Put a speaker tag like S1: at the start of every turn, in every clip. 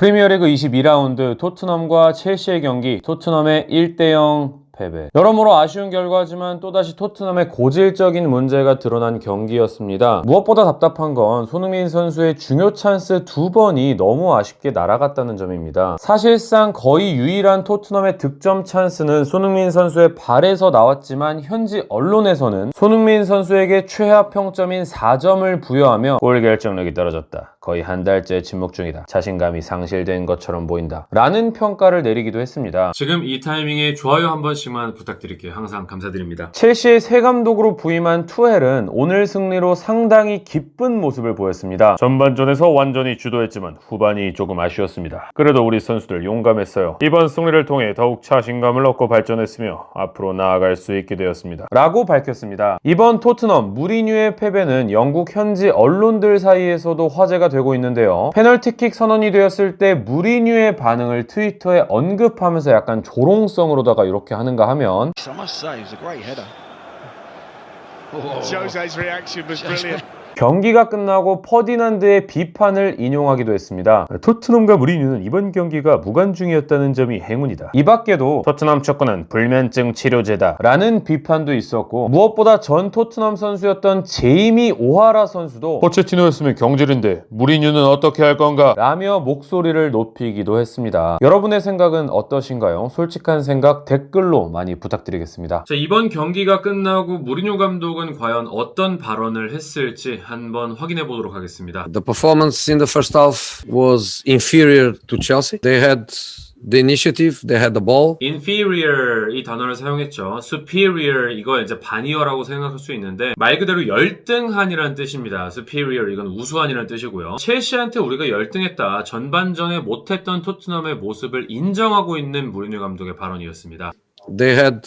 S1: 프리미어리그 22라운드 토트넘과 첼시의 경기 토트넘의 1대0 패배. 여러모로 아쉬운 결과지만 또다시 토트넘의 고질적인 문제가 드러난 경기였습니다. 무엇보다 답답한 건 손흥민 선수의 중요 찬스 두 번이 너무 아쉽게 날아갔다는 점입니다. 사실상 거의 유일한 토트넘의 득점 찬스는 손흥민 선수의 발에서 나왔지만 현지 언론에서는 손흥민 선수에게 최하 평점인 4점을 부여하며 골 결정력이 떨어졌다. 거의 한 달째 침묵 중이다. 자신감이 상실된 것처럼 보인다. 라는 평가를 내리기도 했습니다.
S2: 지금 이 타이밍에 좋아요 한 번씩만 부탁드릴게요. 항상 감사드립니다.
S1: 첼시의 새 감독으로 부임한 투헬은 오늘 승리로 상당히 기쁜 모습을 보였습니다. 전반전에서 완전히 주도했지만 후반이 조금 아쉬웠습니다. 그래도 우리 선수들 용감했어요. 이번 승리를 통해 더욱 자신감을 얻고 발전했으며 앞으로 나아갈 수 있게 되었습니다. 라고 밝혔습니다. 이번 토트넘 무리뉴의 패배는 영국 현지 언론들 사이에서도 화제가 되고 있는데요. 페널티킥 선언이 되었을 때 무리뉴의 반응을 트위터에 언급하면서 약간 조롱성으로다가 이렇게 하는가 하면 경기가 끝나고 퍼디난드의 비판을 인용하기도 했습니다. 토트넘과 무리뉴는 이번 경기가 무관중이었다는 점이 행운이다. 이 밖에도 토트넘 축구는 불면증 치료제다 라는 비판도 있었고 무엇보다 전 토트넘 선수였던 제이미 오하라 선수도 포체티노였으면 경질인데 무리뉴는 어떻게 할 건가? 라며 목소리를 높이기도 했습니다. 여러분의 생각은 어떠신가요? 솔직한 생각 댓글로 많이 부탁드리겠습니다.
S2: 자, 이번 경기가 끝나고 무리뉴 감독은 과연 어떤 발언을 했을지 한번 확인해 보도록 하겠습니다.
S3: The performance in the first half was inferior to Chelsea. They had the initiative, they had the ball.
S2: inferior 이 단어를 사용했죠. superior 이거 이제 반이어라고 생각할 수 있는데 말 그대로 열등한이라는 뜻입니다. superior 이건 우수한이라는 뜻이고요. 첼시한테 우리가 열등했다. 전반전에 못했던 토트넘의 모습을 인정하고 있는 무리뉴 감독의 발언이었습니다.
S3: They had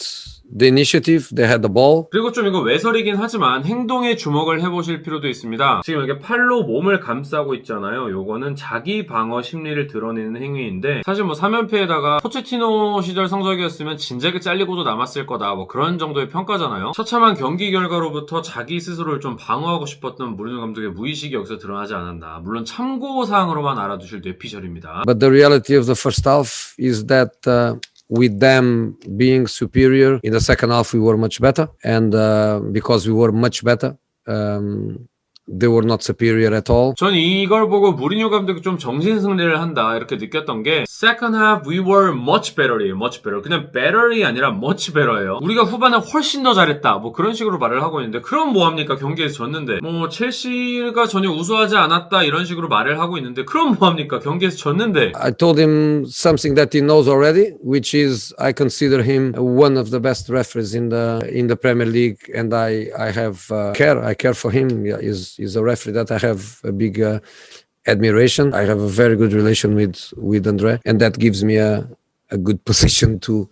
S3: the initiative, they had the ball.
S2: 그리고 좀 이거 외설이긴 하지만 행동에 주목을 해보실 필요도 있습니다. 지금 이렇게 팔로 몸을 감싸고 있잖아요. 요거는 자기 방어 심리를 드러내는 행위인데 사실 뭐 3연패에다가 포체티노 시절 성적이었으면 진작에 잘리고도 남았을 거다 뭐 그런 정도의 평가잖아요. 처참한 경기 결과로부터 자기 스스로를 좀 방어하고 싶었던 무리뉴 감독의 무의식이 여기서 드러나지 않았나. 물론 참고사항으로만 알아두실 뇌피셜입니다.
S3: But the reality of the first half is that uh, with them being superior in the second half, we were much better. And uh, because we were much better, um, they were not superior at all.
S2: 전 이걸 보고 무리뉴 감독이 좀 정신 승리를 한다 이렇게 느꼈던 게 second half we were much better이에요 much better 그냥 better이 아니라 much better예요 우리가 후반에 훨씬 더 잘했다 뭐 그런 식으로 말을 하고 있는데 그럼 뭐 합니까 경기에서 졌는데 뭐 첼시가 전혀 우수하지 않았다 이런 식으로 말을 하고 있는데 그럼 뭐 합니까 경기에서 졌는데
S3: I told him something that he knows already, which is I consider him one of the best referees in the in the Premier League, and I I have uh, care. I care for him. Yeah, He's he's a referee that I have a big uh, admiration. I have a very good relation with with Andre, and that gives me a a good position to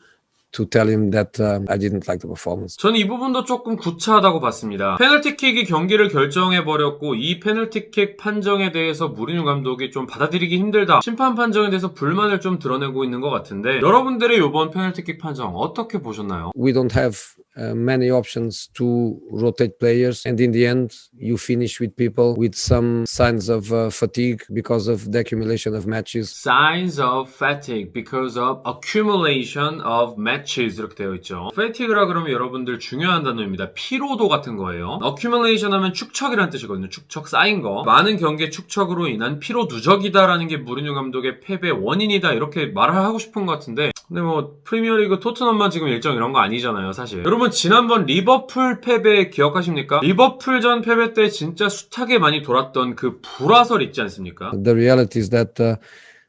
S3: to tell him that um, I didn't like the performance.
S2: 저는 이 부분도 조금 구차하다고 봤습니다. 페널티킥이 경기를 결정해 버렸고 이 페널티킥 판정에 대해서 무리뉴 감독이 좀 받아들이기 힘들다. 심판 판정에 대해서 불만을 좀 드러내고 있는 것 같은데 여러분들의 이번 페널티킥 판정 어떻게 보셨나요?
S3: we don't have uh, many options to rotate players and in the end you finish with people with some signs of uh, fatigue because of the accumulation of matches
S2: Signs of fatigue because of accumulation of matches 이렇게 되어 있죠. fatigue라 그러면 여러분들 중요한 단어입니다. 피로도 같은 거예요. accumulation 하면 축척이라는 뜻이거든요. 축척 쌓인 거. 많은 경기의 축척으로 인한 피로 누적이다라는 게 무리뉴 감독의 패배 원인이다 이렇게 말을 하고 싶은 것 같은데 근데 뭐 프리미어리그 토트넘만 지금 일정 이런 거 아니잖아요, 사실. 여러분 지난번 리버풀 패배 기억하십니까? 리버풀전 패배 때 진짜 숱하게 많이 돌았던 그 불화설 있지 않습니까?
S3: the reality is that uh,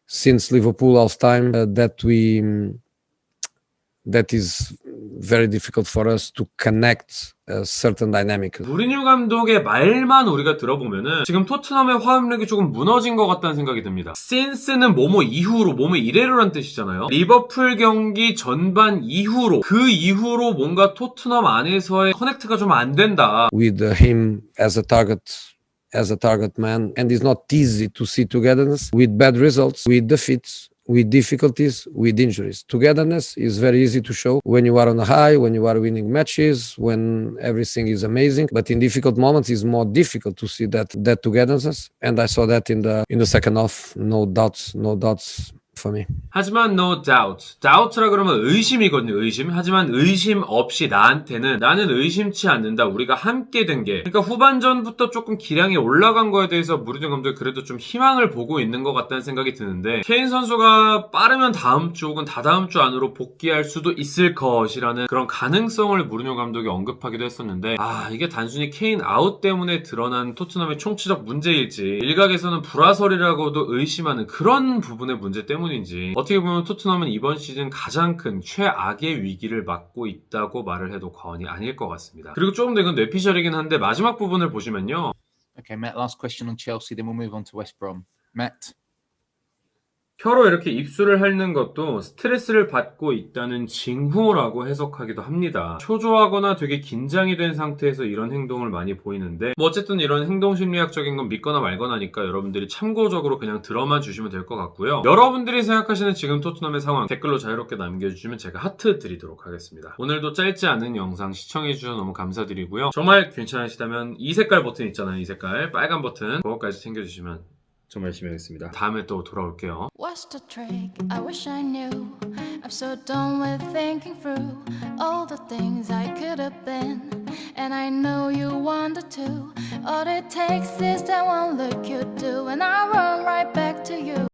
S3: since liverpool half time uh, that we um, that is very difficult for us to connect a certain dynamic
S2: 무리뉴 감독의 말만 우리가 들어보면은 지금 토트넘의 화음력이 조금 무너진 것 같다는 생각이 듭니다. since는 뭐뭐 이후로, 뭐뭐 이래로란 뜻이잖아요. 리버풀 경기 전반 이후로, 그 이후로 뭔가 토트넘 안에서의 커넥트가 좀 안 된다.
S3: with uh, him as a target as a target man and it's not easy to see togetherness with bad results with defeats with difficulties, with injuries. Togetherness is very easy to show when you are on a high, when you are winning matches, when everything is amazing. But in difficult moments, it's more difficult to see that that togetherness. And I saw that in the in the second half. No doubts, no doubts for me.
S2: 하지만 no doubt. doubt라 그러면 의심이거든요. 의심. 하지만 의심 없이 나한테는 나는 의심치 않는다. 우리가 함께 된 게. 그러니까 후반전부터 조금 기량이 올라간 거에 대해서 무르진 감독이 그래도 좀 희망을 보고 있는 것 같다는 생각이 드는데 케인 선수가 빠르면 다음 주 혹은 다다음 주 안으로 복귀할 수도 있을 것이라는 그런 가능성을 무르뇨 감독이 언급하기도 했었는데 아 이게 단순히 케인 아웃 때문에 드러난 토트넘의 총체적 문제일지 일각에서는 불화설이라고도 의심하는 그런 부분의 문제 때문인지 어떻게 보면 토트넘은 이번 시즌 가장 큰 최악의 위기를 맞고 있다고 말을 해도 과언이 아닐 것 같습니다. 그리고 조금 더 이건 뇌피셜이긴 한데 마지막 부분을 보시면요.
S4: Okay, Matt, last question on Chelsea, then we'll move on to West Brom. Matt,
S2: 혀로 이렇게 입술을 핥는 것도 스트레스를 받고 있다는 징후라고 해석하기도 합니다. 초조하거나 되게 긴장이 된 상태에서 이런 행동을 많이 보이는데 뭐 어쨌든 이런 행동 심리학적인 건 믿거나 말거나니까 여러분들이 참고적으로 그냥 들어만 주시면 될 것 같고요. 여러분들이 생각하시는 지금 토트넘의 상황 댓글로 자유롭게 남겨주시면 제가 하트 드리도록 하겠습니다. 오늘도 짧지 않은 영상 시청해주셔서 너무 감사드리고요. 정말 괜찮으시다면 이 색깔 버튼 있잖아요. 이 색깔 빨간 버튼 그거까지 챙겨주시면 정말 열심히 하겠습니다. 다음에 또 돌아올게요.
S5: What's the trick? I wish I knew. I'm so done with thinking through all the things I could have been. And I know you wanted to. All it takes is that one look you do, and I run right back to you.